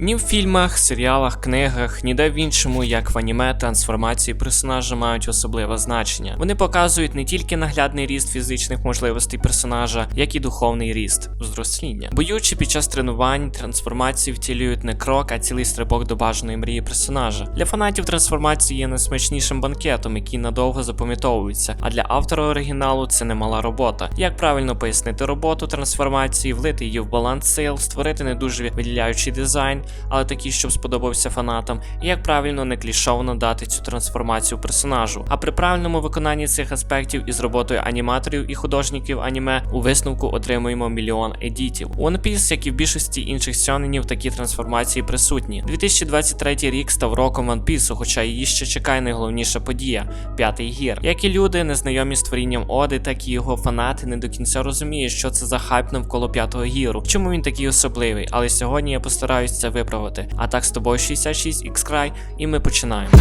Ні в фільмах, серіалах, книгах, ніде в іншому, як в аніме, трансформації персонажа мають особливе значення. Вони показують не тільки наглядний ріст фізичних можливостей персонажа, як і духовний ріст зросління. Боючи під час тренувань, трансформації втілюють не крок, а цілий стрибок до бажаної мрії персонажа. Для фанатів трансформації є найсмачнішим банкетом, який надовго запам'ятовується. А для автора оригіналу це немала робота. Як правильно пояснити роботу трансформації, влити її в баланс сил, створити не дуже виділяючий дизайн, але такий, щоб сподобався фанатам, і як правильно не клішовно дати цю трансформацію персонажу. А при правильному виконанні цих аспектів із роботою аніматорів і художників аніме у висновку отримуємо мільйон едітів. У One Piece, як і в більшості інших сьоненів, такі трансформації присутні. 2023 рік став роком One Piece, хоча її ще чекає найголовніша подія п'ятий гір. Як і люди, незнайомі з творінням Оди, так і його фанати не до кінця розуміють, що це за хайп навколо п'ятого гіру. Чому він такий особливий? Але сьогодні я постараюсь це виправити. А так з тобою 66 x край і ми починаємо.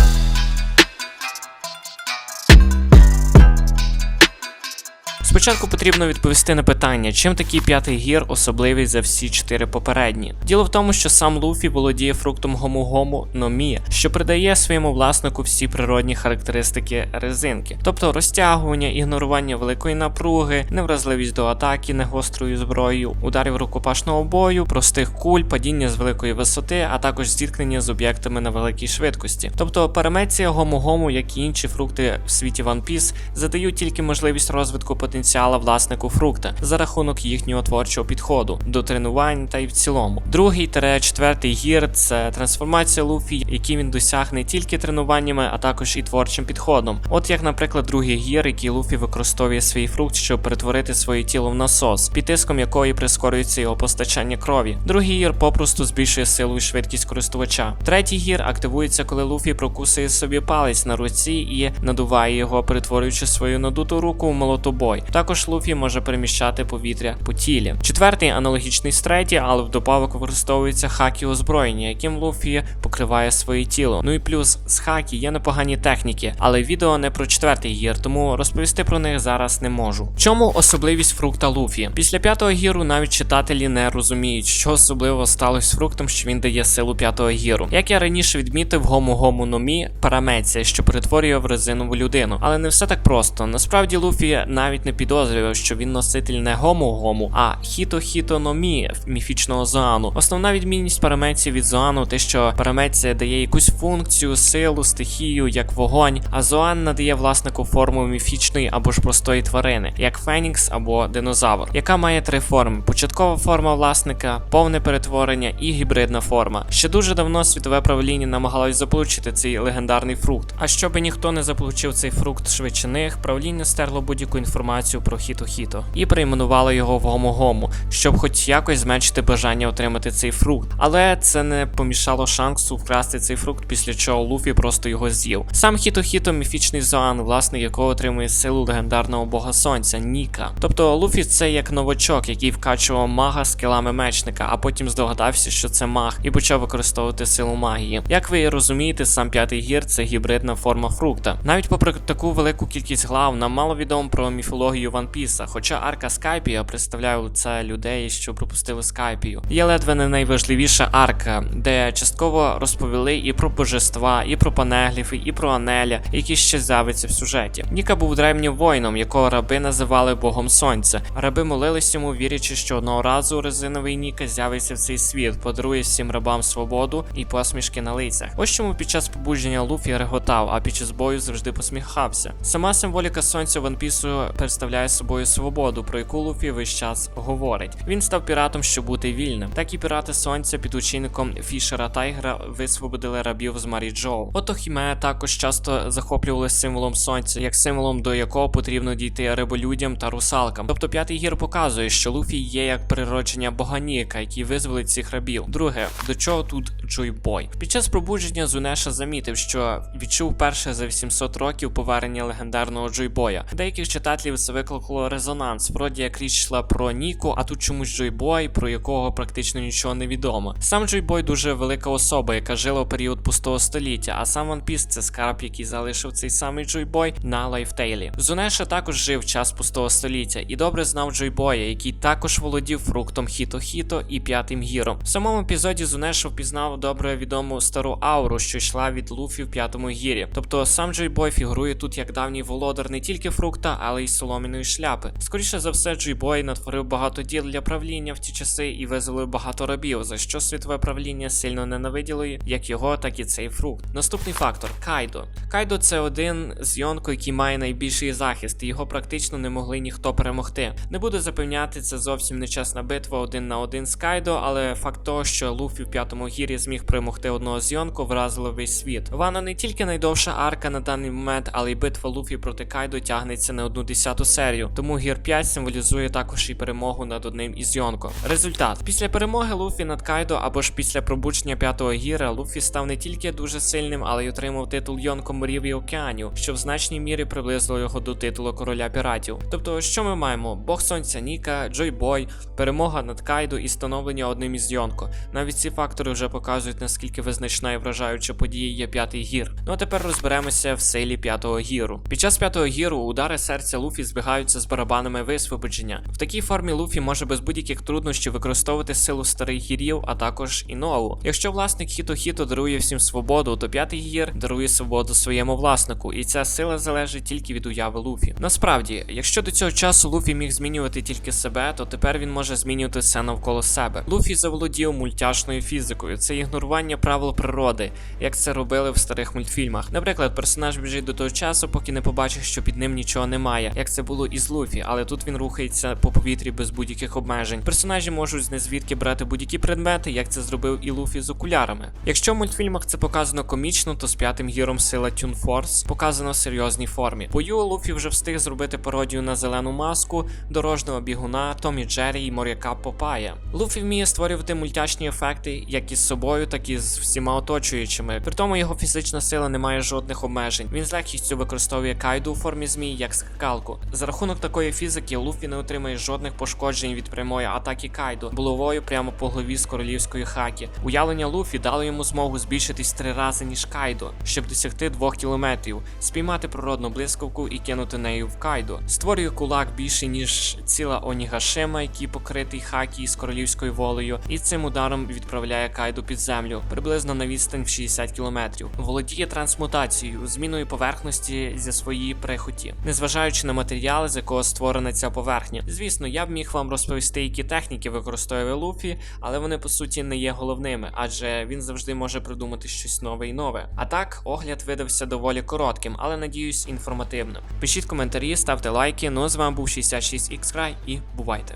Спочатку потрібно відповісти на питання, чим такий п'ятий гір особливий за всі чотири попередні. Діло в тому, що сам Луфі володіє фруктом гому-гому Номі, що придає своєму власнику всі природні характеристики резинки, тобто розтягування, ігнорування великої напруги, невразливість до атаки негострою зброєю, ударів рукопашного бою, простих куль, падіння з великої висоти, а також зіткнення з об'єктами на великій швидкості. Тобто парамеція гому-гому, як і інші фрукти в світі One Piece, задають тільки можливість розвитку потенціала власнику фрукта за рахунок їхнього творчого підходу до тренувань та й в цілому. Другий та четвертий гір це трансформація Луфі, який він досяг не тільки тренуваннями, а також і творчим підходом. От як, наприклад, другий гір, який Луфі використовує свій фрукт, щоб перетворити своє тіло в насос, під тиском якої прискорюється його постачання крові. Другий гір попросту збільшує силу і швидкість користувача. Третій гір активується, коли Луфі прокусує собі палець на руці і надуває його, перетворюючи свою надуту руку в молотобой. Також Луфі може переміщати повітря по тілі. Четвертий аналогічний з третій, але вдобавок використовується хакі озброєння, яким Луфі покриває своє тіло. Ну і плюс з хакі є непогані техніки, але відео не про четвертий гір, тому розповісти про них зараз не можу. В чому особливість фрукта Луфі? Після п'ятого гіру навіть читателі не розуміють, що особливо сталося з фруктом, що він дає силу п'ятого гіру. Як я раніше відмітив, гому гому номі парамеція, що перетворює в резинову людину. Але не все так просто. Насправді Луфі навіть не підозрював, що він носитель не гому-гому, а хіто-хіто-номі міфічного зоану. Основна відмінність парамеції від зоану те, що парамеція дає якусь функцію, силу, стихію, як вогонь, а зоан надає власнику форму міфічної або ж простої тварини, як Фенікс або динозавр, яка має три форми: початкова форма власника, повне перетворення і гібридна форма. Ще дуже давно світове правління намагалось заполучити цей легендарний фрукт. А щоби ніхто не заполучив цей фрукт швидше них, правління стерло будь-яку інформацію про хіто-хіто і перейменувало його в гому-гому, щоб хоч якось зменшити бажання отримати цей фрукт. Але це не помішало шансу вкрасти цей фрукт, після чого Луфі просто його з'їв. Сам хіто-хіто міфічний зоан, власник якого отримує силу легендарного бога сонця Ніка. Тобто Луфі це як новачок, який вкачував мага скилами мечника, а потім здогадався, що це маг, і почав використовувати силу магії. Як ви розумієте, сам п'ятий гір це гібридна форма фрукта. Навіть попри таку велику кількість глав, нам мало відомо про міфологію Ван Піса, хоча арка Скайпія представляє лице людей, що пропустили Скайпію. Є ледве не найважливіша арка, де частково розповіли і про божества, і про панегліфи, і про Анеля, які ще з'являться в сюжеті. Ніка був древнім воїном, якого раби називали Богом Сонця. Раби молились йому, вірячи, що одного разу резиновий Ніка з'явиться в цей світ, подарує всім рабам свободу і посмішки на лицях. Ось чому під час побудження Луфі реготав, а під час бою завжди посміхався. Сама символіка сонця Ван Пісу представляє собою свободу, про яку Луфі весь час говорить. Він став піратом, щоб бути вільним. Так і пірати сонця під учинником Фішера Тайгера висвободили рабів з Марі Джоу. Ото Хімея також часто захоплювалися символом сонця, як символом до якого потрібно дійти риболюдям та русалкам. Тобто п'ятий гір показує, що Луфі є як природження Боганіка, який визволить цих рабів. Друге, до чого тут Джойбой? Під час пробудження Зунеша замітив, що відчув перше за 800 років повернення легендарного Джойбоя. Деяких читателів це викликало резонанс. Вроді як річ йшла про Ніку, а тут чомусь Джойбой, про якого практично нічого не відомо. Сам Джойбой дуже велика особа, яка жила у період пустого століття, а сам One Piece це скарб, який залишив цей самий Джойбой на лайфтейлі. Зунеша також жив час пустого століття і добре знав Джойбоя, який також володів фруктом Хіто-Хіто і п'ятим гіром. В самому епізоді Зунеша впізнав добре відому стару ауру, що йшла від Луфі в п'ятому гірі. Тобто сам Джойбой фігурує тут як давній володар не тільки фрукта, але й соломіної шляпи. Скоріше за все, Джойбой натворив багато діл для правління в ті часи і визволив багато рабів, за що світове правління сильно ненавиділо як його, так і цей фрукт. Наступний фактор Кайдо. Кайдо це один з Йонко, який має найбільший захист, і його практично не могли ніхто перемогти. Не буду запевняти, це зовсім не чесна битва один на один з Кайдо, але факт того, що Луфі в п'ятому гірі зміг перемогти одного з Йонко, вразило весь світ. Вона не тільки найдовша арка на даний момент, але й битва Луфі проти Кайдо тягнеться не одну десяту серію. Тому гір 5 символізує також і перемогу над одним із Йонко. Результат: після перемоги Луфі над Кайдо або ж після пробудження п'ятого гіра, Луфі став не тільки дуже сильним, але й отримав титул Йонко морів і океанів, що в значній мірі приблизило його до титулу короля піратів. Тобто, що ми маємо? Бог сонця Ніка, Джой Бой, перемога над Кайдо і становлення одним із Йонко. Навіть ці фактори вже показують наскільки визначна і вражаюча подія є п'ятий гір. Ну а тепер розберемося в силі п'ятого гіру. Під час п'ятого гіру удари серця Луфі збігаються з барабанами висвободження. В такій формі Луфі може без будь-яких труднощів використовувати силу старих гірів, а також і нову. Якщо власник Хіто-Хіто дарує всім свободу, то п'ятий гір дарує свободу своєму власнику, і ця сила залежить тільки від уяви Луфі. Насправді, якщо до цього часу Луфі міг змінювати тільки себе, то тепер він може змінювати все навколо себе. Луфі заволодів мультяшною фізикою, це ігнорування правил природи, як це робили в старих мультфільмах. Наприклад, персонаж біжить до того часу, поки не побачить, що під ним нічого немає, як це було із Луфі, але тут він рухається по повітрі без будь-яких обмежень. Персонажі можуть з незвідки брати будь-які предмети, як це зробив і Луфі з окулярами. Якщо в мультфільмах це показано комічно, то з п'ятим гіром сила Тюн Форс показано в серйозній формі. Бою Луфі вже встиг зробити пародію на зелену маску, дорожнього бігуна, Томі Джері і моряка Попая. Луфі вміє створювати мультяшні ефекти як із собою, так і з всіма оточуючими. При тому його фізична сила не має жодних обмежень. Він з легкістю використовує кайду у формі змій як скакалку. За рахунок такої фізики Луфі не отримує жодних пошкоджень від прямої атаки кайду булавою прямо по голові з королівської хакі. Уявлення Луфі дало йому змогу збільшитись три рази ніж кайдо, щоб досягти двох кілометрів, спіймати природну блискавку і кинути нею в кайдо. Створює кулак більший ніж ціла Онігашима, який покритий хакі з королівською волею, і цим ударом відправляє кайду під землю приблизно на відстань в 60 кілометрів. Володіє трансмутацією, зміною поверхності зі своєї прихоті, незважаючи на матеріали, з якого створена ця поверхня. Звісно, я б міг вам розповісти, які техніки використовує Луфі, але вони по суті не є головними, адже він завжди може придумати щось нове і нове. А так, огляд видався доволі коротким, але надіюсь інформативним. Пишіть коментарі, ставте лайки. Ну з вами був 66X і бувайте!